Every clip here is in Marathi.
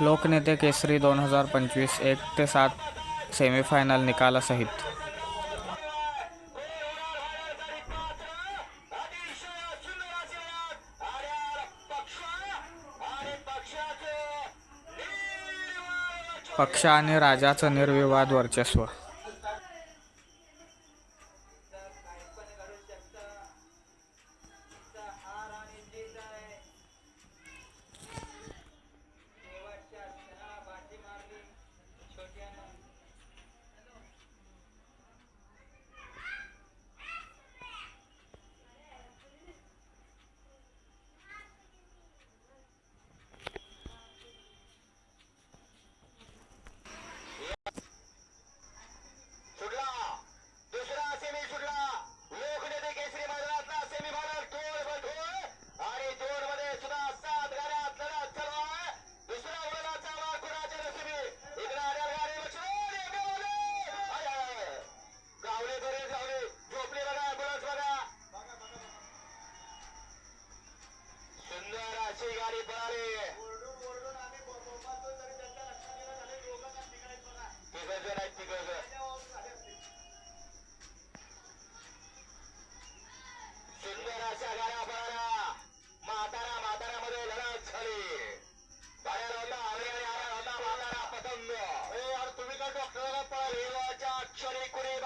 लोकनेते केसरी दोन हजार पंचवीस एक ते सात सेमीफायनल निकालासहित पक्ष आणि राजाचं निर्विवाद वर्चस्व.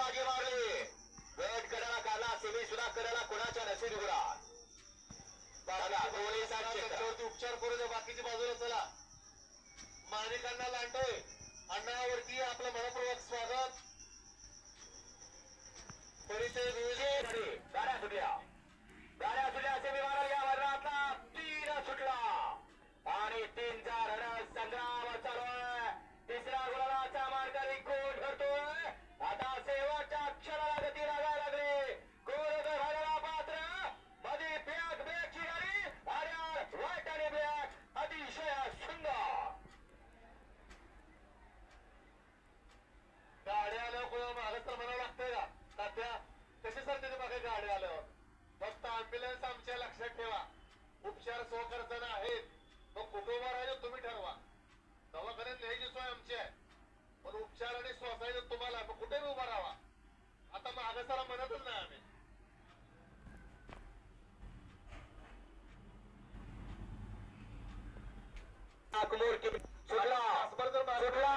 बाजी मारली. गट कडाला काढला सेमी सुद्धा कडाला कुणाच्या नशीब उघडा बघा पोलिसांचे त्याच्यावरती उपचार करू दे बाकीची बाजूला चला. माणिकांना लांडोय अण्णावरती आपलं मनपूर्वक स्वागत. परिचय गाड्या सुटल्या. गाड्या सुटल्या असे विमान या वर्गातला तीन सुटला. आणि तीनचा रण संग्राम चालू आल्यावर तर म्हणावं लागतंय का? सध्या कशी सर त्याच्यामागे गाडी आल्यावर फक्त अँब्युलन्स आमच्या लक्षात ठेवा. उपचार स्वखर्चाने आहेत. मग कुठे उभा राहायचं तुम्ही ठरवा. दवाखान्यात न्यायची सोय आमची आहे. पण उपचार आणि स्वसायचं तुम्हाला. मग कुठे उभा राहावा. आता मागं सरा म्हणतच नाही आम्ही सुटला सुटला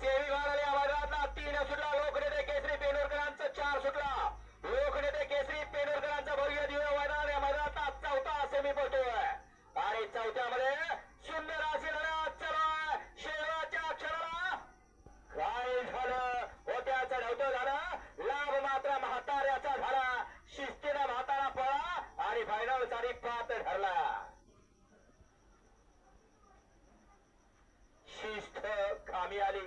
सेवी मारले आवाजातला तीन सुटला लोकनेते केसरी पेनोरकरांचा चार सुटला लोकनेते केसरी पेनोरकरांचा भव्य दिव्य मैदान या मैदानात चौथा सेमी पडतोय आणि चौथ्यामध्ये सुंदर अशी लढत चालू आहे शेवटच्या क्षणाला काय झालं होत्याचं नव्हतं झालं लाभ मात्र म्हाताऱ्याचा झाला शिस्तीनं म्हातारा पळा आणि फायनलसाठी पात्र ठरला शिस्त कामी आली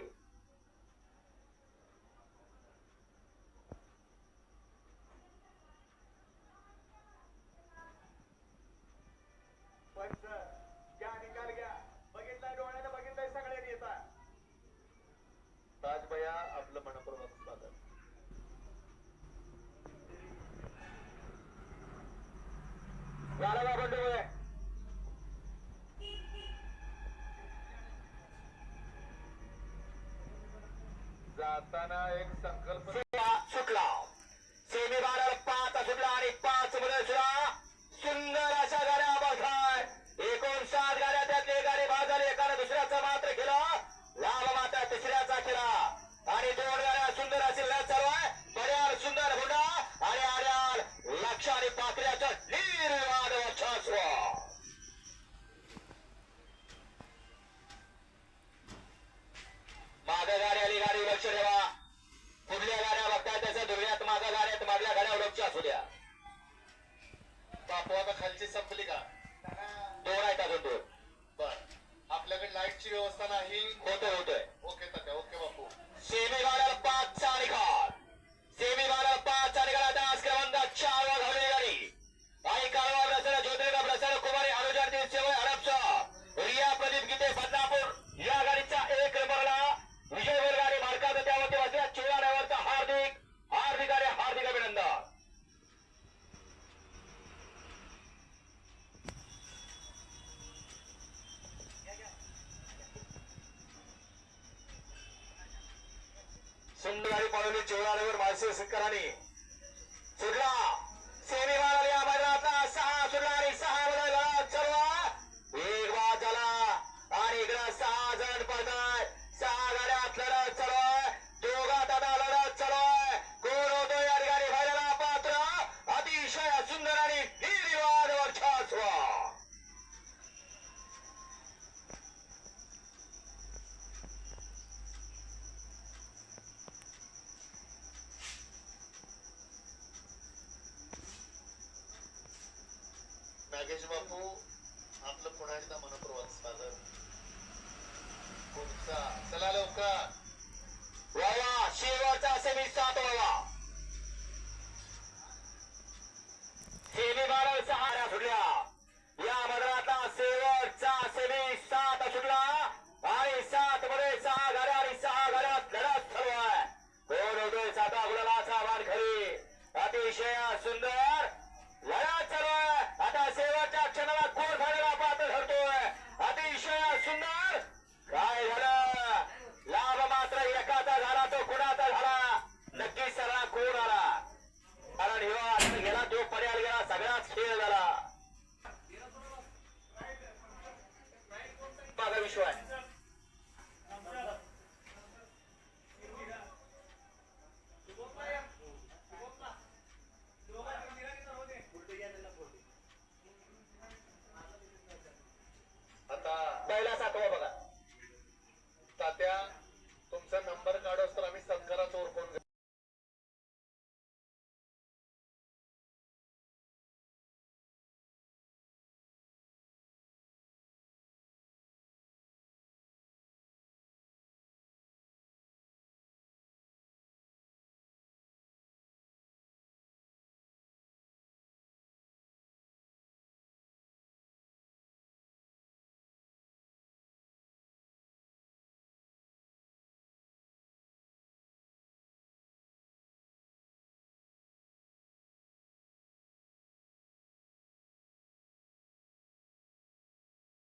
पंच घ्या निकाल घ्या बघितलाय डोळ्यानं बघितलंय सगळ्यांनी येतात ताजबया आपलं मनपूर्वक स्वागत झालं का बंधू जाताना एक संकल्प सुटला सेमी बारा पाच सुटला आणि पाच मुलं सुद्धा सुंदर अशा गाड्या बघाय एकूण सात गाड्या त्यातले गाडी बाद झाली. एकाने दुसऱ्याचा मात्र केलं. लाभ माता तिसऱ्याचा केला. आणि दोन गाड्या सुंदर अशी लढत चालू आहे. पर्याल सुंदर हुंडा आणि आर्याल लक्ष आणि पाकऱ्याचं निर्वाद वर्चस्व. आता खालची संपली का? दोन आहेत अजून दोन. बर. आपल्याकडे लाईटची व्यवस्था नाही. होतोय होतोय. Okay Tatya. Okay Bapu. Semi गाड्या पाचचा निकाल सेमी आलेली चौदा नगर माळशे नागेश बापू आपलं पुन्हा एकदा मनपूर्वक स्वागत. तुमचा चला लवकर. वा शेवटचा सेमी सात बाबा तात्या तुमचा नंबर काढ असतो.